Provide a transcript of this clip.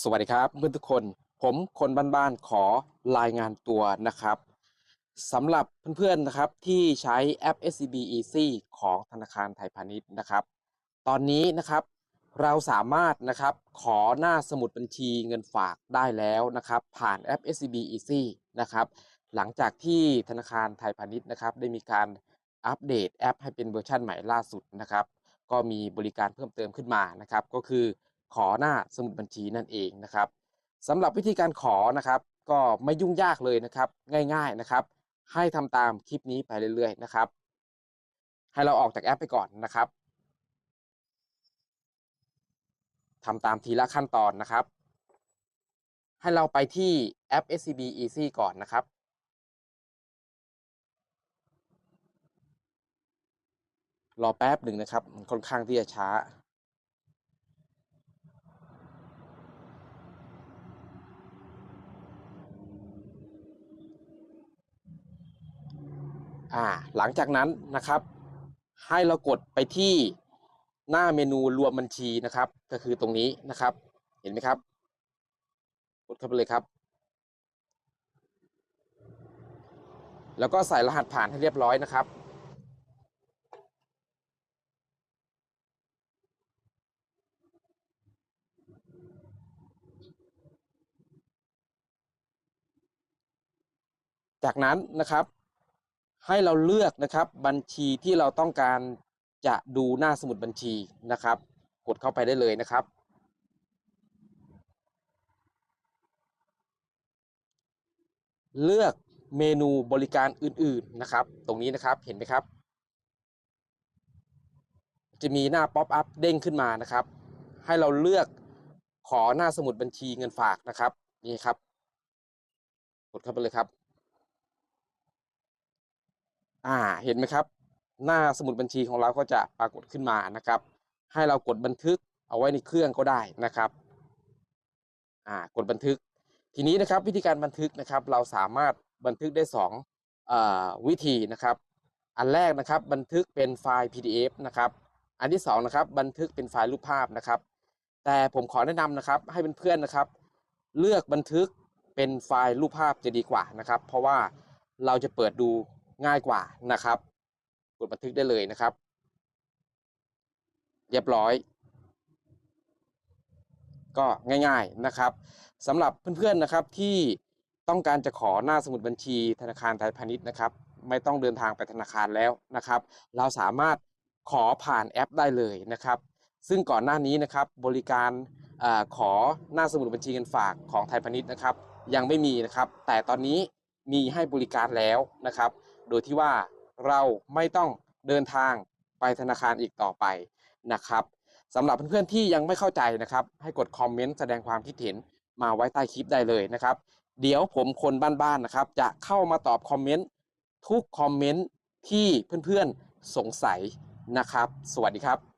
สวัสดีครับเพื่อนทุกคน ผมคนบ้านๆขอรายงานตัวนะครับสำหรับเพื่อนๆนะครับที่ใช้แอป SCB Easy ของธนาคารไทยพาณิชย์นะครับ ตอนนี้นะครับเราสามารถนะครับขอหน้าสมุดบัญชีเงินฝากได้แล้วนะครับ ผ่านแอป SCB Easy นะครับหลังจากที่ธนาคารไทยพาณิชย์นะครับ ได้มีการอัปเดตแอปให้เป็นเวอร์ชันใหม่ล่าสุดนะครับ ก็มีบริการเพิ่มเติมขึ้นมานะครับ ก็คือ ขอหน้าสมุดบัญชีนั่นเองนะครับสำหรับวิธีการขอนะครับ ก็ไม่ยุ่งยากเลยนะครับ ง่าย ๆนะครับ ให้ทำตามคลิปนี้ไปเรื่อย ๆ นะครับ ให้เราออกจากแอปไปก่อนนะครับทำตามทีละขั้นตอนนะครับ ให้เราไปที่แอป SCB Easy ก่อนนะครับรอแป๊บหนึ่งนะครับ ค่อนข้างที่จะช้า อ่าหลังจากนั้นนะครับ ให้เรากดไปที่หน้าเมนูรวมบัญชีนะครับ ก็คือตรงนี้นะครับ เห็นไหมครับ กดเข้าไปเลยครับ แล้วก็ใส่รหัสผ่านให้เรียบร้อยนะครับจากนั้นนะครับ ให้เราเลือกนะครับบัญชีที่เราต้องการจะดูหน้าสมุดบัญชีนะครับ กดเข้าไปได้เลยนะครับ เลือกเมนูบริการอื่นๆนะครับ ตรงนี้นะครับเห็นไหมครับ จะมีหน้าป๊อปอัพเด้งขึ้นมานะครับ ให้เราเลือกขอหน้าสมุดบัญชีเงินฝากนะครับนี่ครับ กดเข้าไปเลยครับ อ่าเห็นไหมครับ หน้าสมุดบัญชีของเราก็จะปรากฏขึ้นมานะครับ ให้เรากดบันทึกเอาไว้ในเครื่องก็ได้นะครับอ่ากดบันทึก ทีนี้นะครับวิธีการบันทึกนะครับ เราสามารถบันทึกได้2อ่าวิธีนะครับ อันแรกนะครับบันทึกเป็นไฟล์ PDF นะครับ อันที่2นะครับบันทึกเป็นไฟล์รูปภาพนะครับ แต่ผมขอแนะนำนะครับให้เพื่อนๆนะครับ เลือกบันทึกเป็นไฟล์รูปภาพจะดีกว่านะครับ เพราะว่าเราจะเปิดดู ง่ายกว่านะครับ กดบันทึกได้เลยนะครับ เรียบร้อย ก็ง่ายๆนะครับสำหรับเพื่อนๆนะครับที่ต้องการจะขอหน้าสมุดบัญชีธนาคารไทยพาณิชย์นะครับ ไม่ต้องเดินทางไปธนาคารแล้วนะครับ เราสามารถขอผ่านแอปได้เลยนะครับ ซึ่งก่อนหน้านี้นะครับบริการอขอหน้าสมุดบัญชีเงินฝากของไทยพาณิชย์นะครับ ยังไม่มีนะครับ แต่ตอนนี้มีให้บริการแล้วนะครับ โดยที่ว่าเราไม่ต้องเดินทางไปธนาคารอีกต่อไปนะครับสำหรับเพื่อนๆที่ยังไม่เข้าใจนะครับ ให้กดคอมเมนต์แสดงความคิดเห็นมาไว้ใต้คลิปได้เลยนะครับ เดี๋ยวผมคนบ้านๆนะครับ จะเข้ามาตอบคอมเมนต์ทุกคอมเมนต์ที่เพื่อนๆสงสัยนะครับ สวัสดีครับ